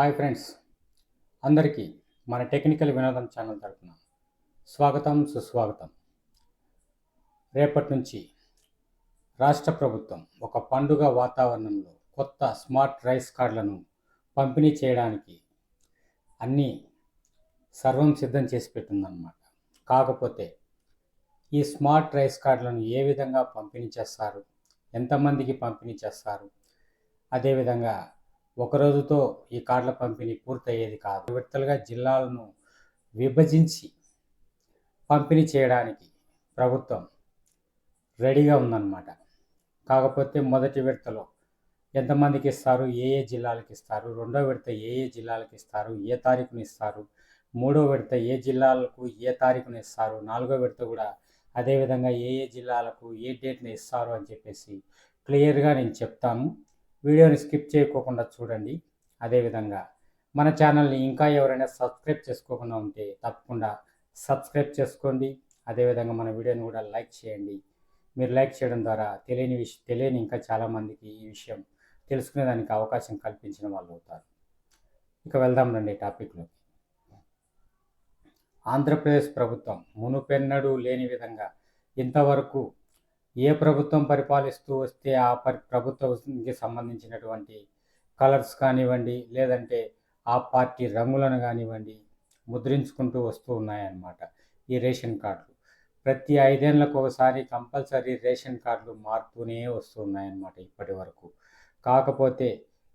Hi friends. అందరికీ మన technical వినోదం ఛానల్ తరపున స్వాగతం సుస్వాగతం. రేపటి నుంచి రాష్ట్ర ప్రభుత్వం ఒక పండుగ వాతావరణంలో కొత్త స్మార్ట్ రైస్ కార్డులను పంపిణీ చేయడానికి అన్నీ సర్వం సిద్ధం చేసి పెట్టిందన్నమాట. కాకపోతే ఈ స్మార్ట్ రైస్ కార్డులను ఏ విధంగా పంపిణీ చేస్తారు? ఎంతమందికి పంపిణీ చేస్తారు? అదేవిధంగా ఒక రోజుతో ఈ కార్డుల పంపిణీ పూర్తయ్యేది కాదు. విడతలుగా జిల్లాలను విభజించి పంపిణీ చేయడానికి ప్రభుత్వం రెడీగా ఉందన్నమాట. కాకపోతే మొదటి విడతలో ఎంతమందికి ఇస్తారు ఏ ఏ జిల్లాలకు ఇస్తారు రెండో విడత ఏ ఏ జిల్లాలకు ఇస్తారు ఏ తారీఖున ఇస్తారు మూడో విడత ఏ జిల్లాలకు ఏ తారీఖున ఇస్తారు నాలుగో విడత కూడా అదేవిధంగా ఏ ఏ జిల్లాలకు ఏ డేట్ని ఇస్తారు అని చెప్పేసి క్లియర్గా నేను చెప్తాను. వీడియోని స్కిప్ చేయకోకుండా చూడండి. అదేవిధంగా మన ఛానల్ని ఇంకా ఎవరైనా సబ్స్క్రైబ్ చేసుకోకుండా ఉంటే తప్పకుండా సబ్స్క్రైబ్ చేసుకోండి. అదేవిధంగా మన వీడియోని కూడా లైక్ చేయండి. మీరు లైక్ చేయడం ద్వారా తెలియని విష తెలియని ఇంకా చాలామందికి ఈ విషయం తెలుసుకునేదానికి అవకాశం కల్పించిన వాళ్ళు అవుతారు. ఇక వెళ్దాం రండి టాపిక్లోకి. ఆంధ్రప్రదేశ్ ప్రభుత్వం మునుపెన్నడూ లేని విధంగా ఇంతవరకు ఏ ప్రభుత్వం పరిపాలిస్తూ వస్తే ఆ పరి ప్రభుత్వంకి సంబంధించినటువంటి కలర్స్ కానివ్వండి లేదంటే ఆ పార్టీ రంగులను కానివ్వండి ముద్రించుకుంటూ వస్తూ ఉన్నాయన్నమాట ఈ రేషన్ కార్డులు. ప్రతి ఐదేళ్ళకు ఒకసారి కంపల్సరీ రేషన్ కార్డులు మారుతూనే వస్తున్నాయన్నమాట ఇప్పటి వరకు. కాకపోతే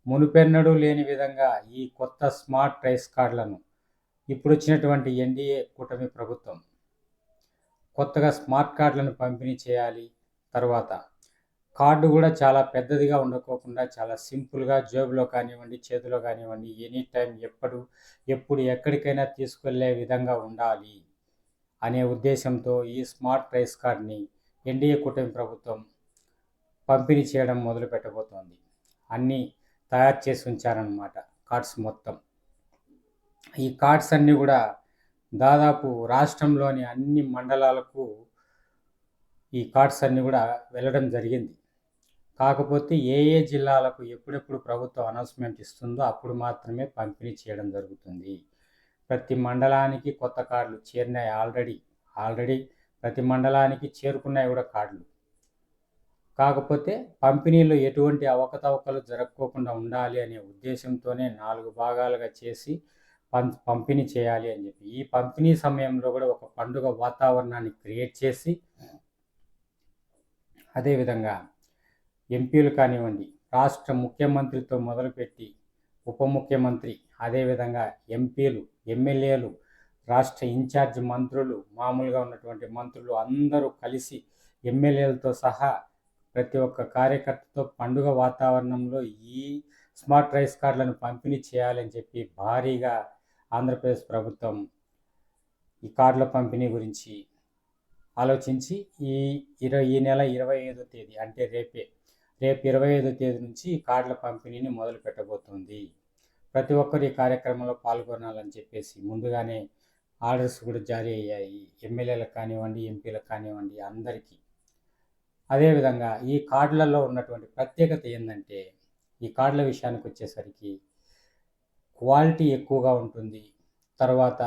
మునుపెన్నడూ లేని విధంగా ఈ కొత్త స్మార్ట్ రైస్ కార్డులను ఇప్పుడు వచ్చినటువంటి ఎన్డీఏ కూటమి ప్రభుత్వం కొత్తగా స్మార్ట్ కార్డులను పంపిణీ చేయాలి తర్వాత కార్డు కూడా చాలా పెద్దదిగా ఉండకోకుండా చాలా సింపుల్గా జేబులో కానివ్వండి చేతిలో కానివ్వండి ఎనీ టైం ఎప్పుడు ఎప్పుడు ఎక్కడికైనా తీసుకెళ్ళే విధంగా ఉండాలి అనే ఉద్దేశంతో ఈ స్మార్ట్ ప్రైస్ కార్డ్ని ఎన్డీఏ కూటమి ప్రభుత్వం పంపిణీ చేయడం మొదలు పెట్టబోతోంది. అన్నీ తయారు చేసి ఉంచారన్నమాట కార్డ్స్ మొత్తం. ఈ కార్డ్స్ అన్నీ కూడా దాదాపు రాష్ట్రంలోని అన్ని మండలాలకు ఈ కార్డ్స్ అన్నీ కూడా వెళ్ళడం జరిగింది. కాకపోతే ఏ ఏ జిల్లాలకు ఎప్పుడెప్పుడు ప్రభుత్వం అనౌన్స్మెంట్ ఇస్తుందో అప్పుడు మాత్రమే పంపిణీ చేయడం జరుగుతుంది. ప్రతి మండలానికి కొత్త కార్డులు చేరినాయి ఆల్రెడీ. ఆల్రెడీ ప్రతి మండలానికి చేరుకున్నాయి కూడా కార్డులు. కాకపోతే పంపిణీలో ఎటువంటి అవకతవకలు జరగకోకుండా ఉండాలి అనే ఉద్దేశంతోనే నాలుగు భాగాలుగా చేసి పం పంపిణీ చేయాలి అని చెప్పి. ఈ పంపిణీ సమయంలో కూడా ఒక పండుగ వాతావరణాన్ని క్రియేట్ చేసి అదేవిధంగా ఎంపీలు కానివ్వండి రాష్ట్ర ముఖ్యమంత్రితో మొదలుపెట్టి ఉప ముఖ్యమంత్రి అదేవిధంగా ఎంపీలు ఎమ్మెల్యేలు రాష్ట్ర ఇన్ఛార్జ్ మంత్రులు మామూలుగా ఉన్నటువంటి మంత్రులు అందరూ కలిసి ఎమ్మెల్యేలతో సహా ప్రతి ఒక్క కార్యకర్తతో పండుగ వాతావరణంలో ఈ స్మార్ట్ రైస్ కార్డులను పంపిణీ చేయాలని చెప్పి భారీగా ఆంధ్రప్రదేశ్ ప్రభుత్వం ఈ కార్డుల పంపిణీ గురించి ఆలోచించి ఈ ఇరవై ఈ నెల ఇరవై ఐదో తేదీ అంటే రేపే రేపు ఇరవై ఐదో తేదీ నుంచి కార్డుల పంపిణీని మొదలు పెట్టబోతుంది. ప్రతి ఒక్కరు ఈ కార్యక్రమంలో పాల్గొనాలని చెప్పేసి ముందుగానే ఆర్డర్స్ కూడా జారీ అయ్యాయి. ఎమ్మెల్యేలకు కానివ్వండి ఎంపీలకు కానివ్వండి అందరికీ. అదేవిధంగా ఈ కార్డులలో ఉన్నటువంటి ప్రత్యేకత ఏంటంటే ఈ కార్డుల విషయానికి వచ్చేసరికి క్వాలిటీ ఎక్కువగా ఉంటుంది. తర్వాత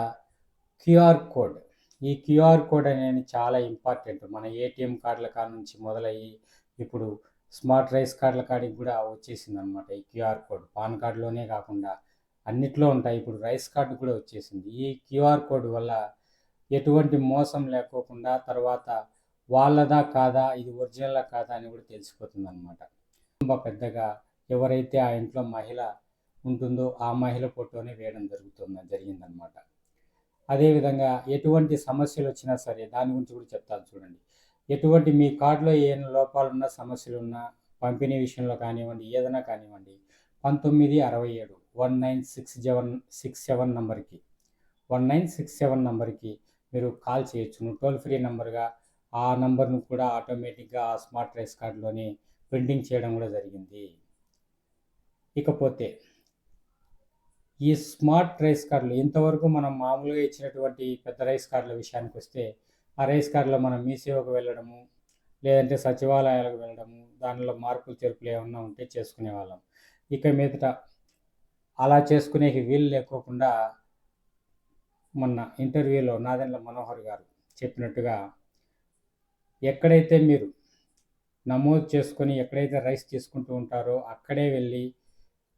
క్యూఆర్ కోడ్ ఈ క్యూఆర్ కోడ్ అనేది చాలా ఇంపార్టెంట్. మన ఏటీఎం కార్డుల కాడ నుంచి మొదలయ్యి ఇప్పుడు స్మార్ట్ రైస్ కార్డుల కాడికి కూడా వచ్చేసింది అనమాట ఈ క్యూఆర్ కోడ్. పాన్ కార్డులోనే కాకుండా అన్నిట్లో ఉంటాయి. ఇప్పుడు రైస్ కార్డు కూడా వచ్చేసింది. ఈ క్యూఆర్ కోడ్ వల్ల ఎటువంటి మోసం లేకోకుండా తర్వాత వాళ్ళదా కాదా ఇది ఒరిజినలా కాదా అని కూడా తెలిసిపోతుంది అనమాట ತುಂಬ పెద్దగా ఎవరైతే ఆ ఇంట్లో మహిళ ఉంటుందో ఆ మహిళ ఫోటోనే వేయడం జరుగుతుంది జరిగిందనమాట అదేవిధంగా ఎటువంటి సమస్యలు వచ్చినా సరే దాని గురించి కూడా చెప్తాను చూడండి. ఎటువంటి మీ కార్డులో ఏ లోపాలు ఉన్నా సమస్యలు ఉన్నా పంపిణీ విషయంలో కానివ్వండి ఏదైనా కానివ్వండి పంతొమ్మిది అరవై ఏడు one nine six seven six seven నంబర్కి వన్ నైన్ సిక్స్ సెవెన్ నంబర్కి మీరు కాల్ చేయొచ్చు. టోల్ ఫ్రీ నెంబర్గా ఆ నంబర్ను కూడా ఆటోమేటిక్గా ఆ స్మార్ట్ రైస్ కార్డులోనే ప్రింటింగ్ చేయడం కూడా జరిగింది. ఇకపోతే ఈ స్మార్ట్ రైస్ కార్డులు ఇంతవరకు మనం మామూలుగా ఇచ్చినటువంటి పెద్ద రైస్ కార్డుల విషయానికి వస్తే ఆ రైస్ కార్డులో మనం మీ సేవకు వెళ్ళడము లేదంటే సచివాలయాలకు వెళ్ళడము దానిలో మార్పులు చేర్పులు ఏమన్నా ఉంటే చేసుకునే వాళ్ళం ఇక మీదట అలా చేసుకునేకి వీలు లేకోకుండా మొన్న ఇంటర్వ్యూలో నాదెండ్ల మనోహర్ గారు చెప్పినట్టుగా ఎక్కడైతే మీరు నమోదు చేసుకొని ఎక్కడైతే రైస్ తీసుకుంటూ ఉంటారో అక్కడే వెళ్ళి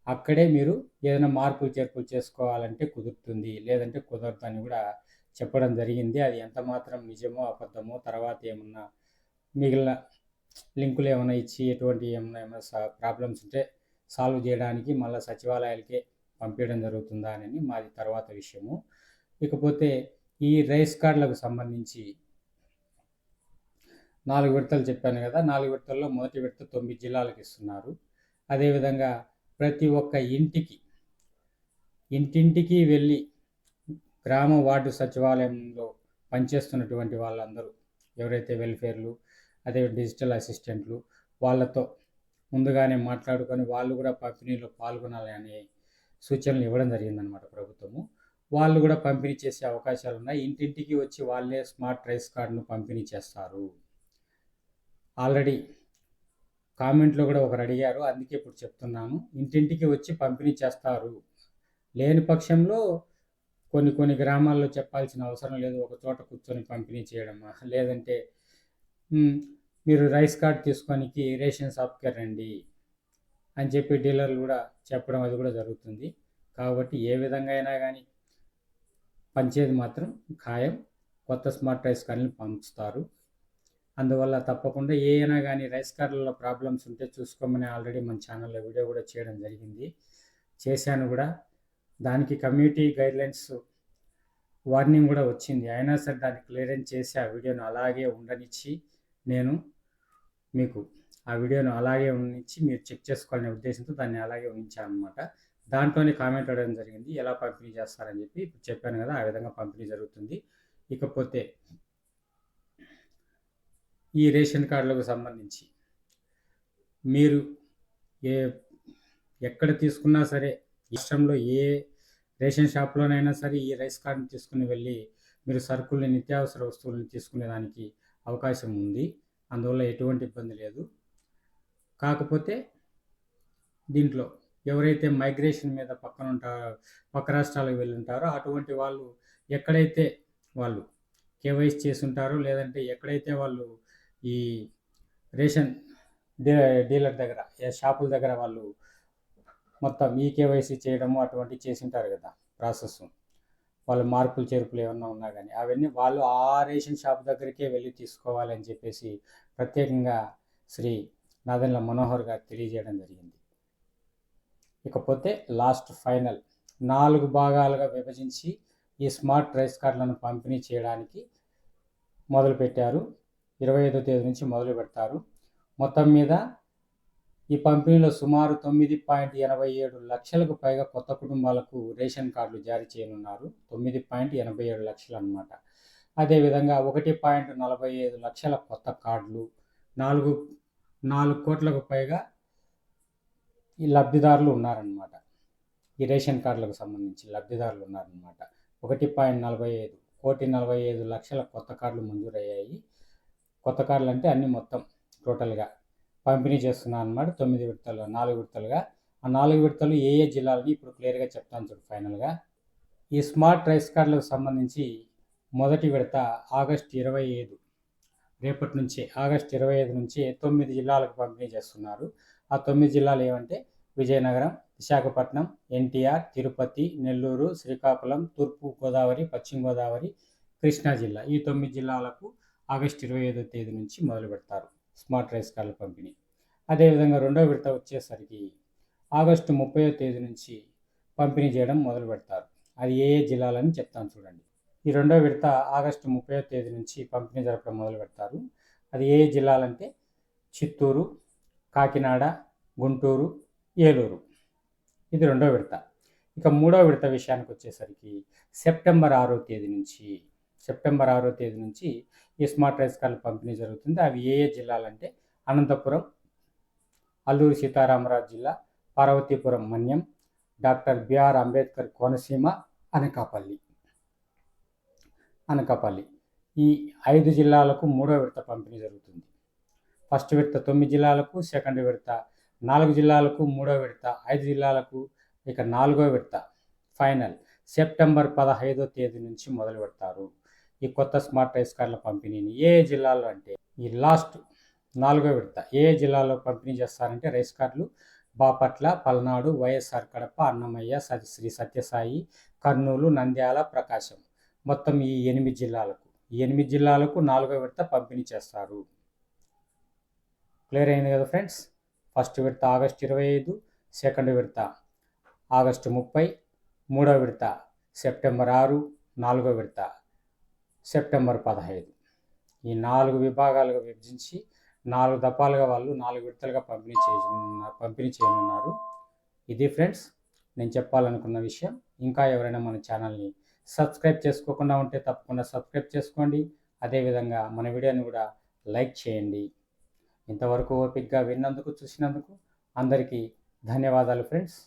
అక్కడే మీరు ఏదైనా మార్పులు చేర్పులు చేసుకోవాలంటే కుదురుతుంది. లేదంటే కుదరదు అని కూడా చెప్పడం జరిగింది. అది ఎంత మాత్రం నిజమో అబద్ధమో తర్వాత ఏమన్నా మిగిలిన లింకులు ఏమైనా ఇచ్చి ఎటువంటి ఏమైనా ఏమైనా ప్రాబ్లమ్స్ ఉంటే సాల్వ్ చేయడానికి మళ్ళీ సచివాలయాలకే పంపించడం జరుగుతుందా అని మాది తర్వాత విషయము. ఇకపోతే ఈ రైస్ కార్డులకు సంబంధించి నాలుగు విడతలు చెప్పాను కదా నాలుగు విడతల్లో మొదటి విడత తొమ్మిది జిల్లాలకు ఇస్తున్నారు. అదేవిధంగా ప్రతి ఒక్క ఇంటికి ఇంటింటికి వెళ్ళి గ్రామ వార్డు సచివాలయంలో పనిచేస్తున్నటువంటి వాళ్ళందరూ ఎవరైతే వెల్ఫేర్లు అదే డిజిటల్ అసిస్టెంట్లు వాళ్ళతో ముందుగానే మాట్లాడుకొని వాళ్ళు కూడా పంపిణీలో పాల్గొనాలనే సూచనలు ఇవ్వడం జరిగిందనమాట ప్రభుత్వము. వాళ్ళు కూడా పంపిణీ చేసే అవకాశాలు ఉన్నాయి. ఇంటింటికి వచ్చి వాళ్ళే స్మార్ట్ రైస్ కార్డును పంపిణీ చేస్తారు. ఆల్రెడీ కామెంట్లో కూడా ఒకరు అడిగారు. అందుకే ఇప్పుడు చెప్తున్నాను. ఇంటింటికి వచ్చి పంపిణీ చేస్తారు. లేని పక్షంలో కొన్ని కొన్ని గ్రామాల్లో చెప్పాల్సిన అవసరం లేదు. ఒక చోట కూర్చొని పంపిణీ చేయడమా లేదంటే మీరు రైస్ కార్డ్ తీసుకోనికి రేషన్ షాప్కి రండి అని చెప్పి డీలర్లు కూడా చెప్పడం అది కూడా జరుగుతుంది. కాబట్టి ఏ విధంగా అయినా కానీ పంచేది మాత్రం ఖాయం. కొత్త స్మార్ట్ రైస్ కార్డుని పంచుతారు. అందువల్ల తప్పకుండా ఏ అయినా కానీ రైస్ కార్లలో ప్రాబ్లమ్స్ ఉంటే చూసుకోమని ఆల్రెడీ మన ఛానల్లో వీడియో కూడా చేయడం జరిగింది. చేశాను కూడా. దానికి కమ్యూనిటీ గైడ్లైన్స్ వార్నింగ్ కూడా వచ్చింది. అయినా సరే దాన్ని క్లియరెన్స్ చేసి ఆ వీడియోను అలాగే ఉండనిచ్చి నేను మీకు ఆ వీడియోను అలాగే ఉంచి మీరు చెక్ చేసుకోవాలనే ఉద్దేశంతో దాన్ని అలాగే ఉంచాను అనమాట దాంట్లోనే కామెంట్ అడగడం జరిగింది. ఎలా పంపిణీ చేస్తారని చెప్పి ఇప్పుడు చెప్పాను కదా ఆ విధంగా పంపిణీ జరుగుతుంది. ఇకపోతే ఈ రేషన్ కార్డులకు సంబంధించి. మీరు ఏ ఎక్కడ తీసుకున్నా సరే రాష్ట్రంలో ఏ రేషన్ షాప్లోనైనా సరే ఈ రైస్ కార్డుని తీసుకుని వెళ్ళి మీరు సరుకుల్ని నిత్యావసర వస్తువులను తీసుకునేదానికి అవకాశం ఉంది. అందువల్ల ఎటువంటి ఇబ్బంది లేదు. కాకపోతే దీంట్లో ఎవరైతే మైగ్రేషన్ మీద పక్కన ఉంటారో పక్క రాష్ట్రాలకు వెళ్ళి ఉంటారో అటువంటి వాళ్ళు ఎక్కడైతే వాళ్ళు కేవైసీ చేసి ఉంటారో లేదంటే ఎక్కడైతే వాళ్ళు ఈ రేషన్ డీ డీలర్ దగ్గర షాపుల దగ్గర వాళ్ళు మొత్తం ఈ కేవైసీ చేయడము అటువంటివి చేసి ఉంటారు కదా ప్రాసెస్. వాళ్ళు మార్పులు చేర్పులు ఏమన్నా ఉన్నా కానీ అవన్నీ వాళ్ళు ఆ రేషన్ షాప్ దగ్గరికే వెళ్ళి తీసుకోవాలని చెప్పేసి ప్రత్యేకంగా శ్రీ నాదెండ్ల మనోహర్ గారు తెలియజేయడం జరిగింది. ఇకపోతే లాస్ట్ ఫైనల్ నాలుగు భాగాలుగా విభజించి ఈ స్మార్ట్ రైస్ కార్డులను పంపిణీ చేయడానికి మొదలుపెట్టారు ఇరవై ఐదో తేదీ నుంచి మొదలు పెడతారు. మొత్తం మీద ఈ పంపిణీలో సుమారు తొమ్మిది పాయింట్ ఎనభై ఏడు లక్షలకు పైగా కొత్త కుటుంబాలకు రేషన్ కార్డులు జారీ చేయనున్నారు. తొమ్మిది పాయింట్ ఎనభై ఏడు లక్షలు అనమాట అదేవిధంగా ఒకటి పాయింట్ నలభై ఐదు లక్షల కొత్త కార్డులు నాలుగు నాలుగు కోట్లకు పైగా ఈ లబ్ధిదారులు ఉన్నారనమాట ఈ రేషన్ కార్డులకు సంబంధించి లబ్ధిదారులు ఉన్నారనమాట ఒకటి పాయింట్ నలభై ఐదు కోటి నలభై ఐదు లక్షల కొత్త కార్డులు మంజూరయ్యాయి. కొత్త కార్డులు అంటే అన్నీ మొత్తం టోటల్గా. పంపిణీ చేస్తున్నాను అనమాట తొమ్మిది విడతలు నాలుగు విడతలుగా. ఆ నాలుగు విడతలు ఏ ఏ జిల్లాలని ఇప్పుడు క్లియర్గా చెప్తాను చూడు ఫైనల్గా. ఈ స్మార్ట్ రైస్ కార్డులకు సంబంధించి మొదటి విడత ఆగస్ట్ ఇరవై ఐదు రేపటి నుంచి ఆగస్ట్ ఇరవై ఐదు నుంచి తొమ్మిది జిల్లాలకు పంపిణీ చేస్తున్నారు. ఆ తొమ్మిది జిల్లాలు ఏమంటే విజయనగరం విశాఖపట్నం ఎన్టీఆర్ తిరుపతి నెల్లూరు శ్రీకాకుళం తూర్పు గోదావరి పశ్చిమ గోదావరి కృష్ణా జిల్లా. ఈ తొమ్మిది జిల్లాలకు ఆగస్ట్ ఇరవై ఐదో తేదీ నుంచి మొదలు పెడతారు స్మార్ట్ రైస్ కార్డుల పంపిణీ. అదేవిధంగా రెండో విడత వచ్చేసరికి ఆగస్టు ముప్పై తేదీ నుంచి పంపిణీ చేయడం మొదలు పెడతారు. అది ఏ ఏ జిల్లాలని చెప్తాను చూడండి. ఈ రెండో విడత ఆగస్టు ముప్పై తేదీ నుంచి పంపిణీ జరపడం మొదలు పెడతారు. అది ఏ ఏ జిల్లాలంటే చిత్తూరు కాకినాడ గుంటూరు ఏలూరు. ఇది రెండో విడత. ఇక మూడో విడత విషయానికి వచ్చేసరికి సెప్టెంబర్ ఆరో తేదీ నుంచి సెప్టెంబర్ ఆరో తేదీ నుంచి ఈ స్మార్ట్ రైస్ కార్డులు పంపిణీ జరుగుతుంది. అవి ఏ ఏ జిల్లాలంటే అనంతపురం అల్లూరు సీతారామరాజు జిల్లా Parvathipuram Manyam doctor B R Ambedkar Konaseema Anakapalli. Anakapalli. ఈ ఐదు జిల్లాలకు మూడో విడత పంపిణీ జరుగుతుంది. ఫస్ట్ విడత తొమ్మిది జిల్లాలకు సెకండ్ విడత నాలుగు జిల్లాలకు మూడో విడత ఐదు జిల్లాలకు ఇక నాలుగో విడత ఫైనల్. సెప్టెంబర్ పదహైదో తేదీ నుంచి మొదలు పెడతారు. ఈ కొత్త స్మార్ట్ రైస్ కార్డుల పంపిణీని ఏ జిల్లాలో అంటే ఈ లాస్ట్ నాలుగో విడత ఏ జిల్లాలో పంపిణీ చేస్తారంటే రైస్ కార్డులు బాపట్ల పల్నాడు వైఎస్ఆర్ కడప అన్నమయ్య సత్య శ్రీ సత్యసాయి కర్నూలు నంద్యాల ప్రకాశం. మొత్తం ఈ ఎనిమిది జిల్లాలకు ఈ ఎనిమిది జిల్లాలకు నాలుగో విడత పంపిణీ చేస్తారు. క్లియర్ అయింది కదా ఫ్రెండ్స్? ఫస్ట్ విడత ఆగస్టు ఇరవై ఐదు సెకండ్ విడత ఆగస్టు ముప్పై మూడో విడత సెప్టెంబర్ ఆరు నాలుగో విడత సెప్టెంబర్ పదహైదు. ఈ నాలుగు విభాగాలుగా విభజించి నాలుగు దఫాలుగా వాళ్ళు నాలుగు విడతలుగా పంపిణీ చేయనున్నారు పంపిణీ చేయనున్నారు. ఇది ఫ్రెండ్స్ నేను చెప్పాలనుకున్న విషయం. ఇంకా ఎవరైనా మన ఛానల్ని సబ్స్క్రైబ్ చేసుకోకుండా ఉంటే తప్పకుండా సబ్స్క్రైబ్ చేసుకోండి. అదేవిధంగా మన వీడియోని కూడా లైక్ చేయండి. ఇంతవరకు ఓపిక్గా విన్నందుకు చూసినందుకు అందరికీ ధన్యవాదాలు ఫ్రెండ్స్.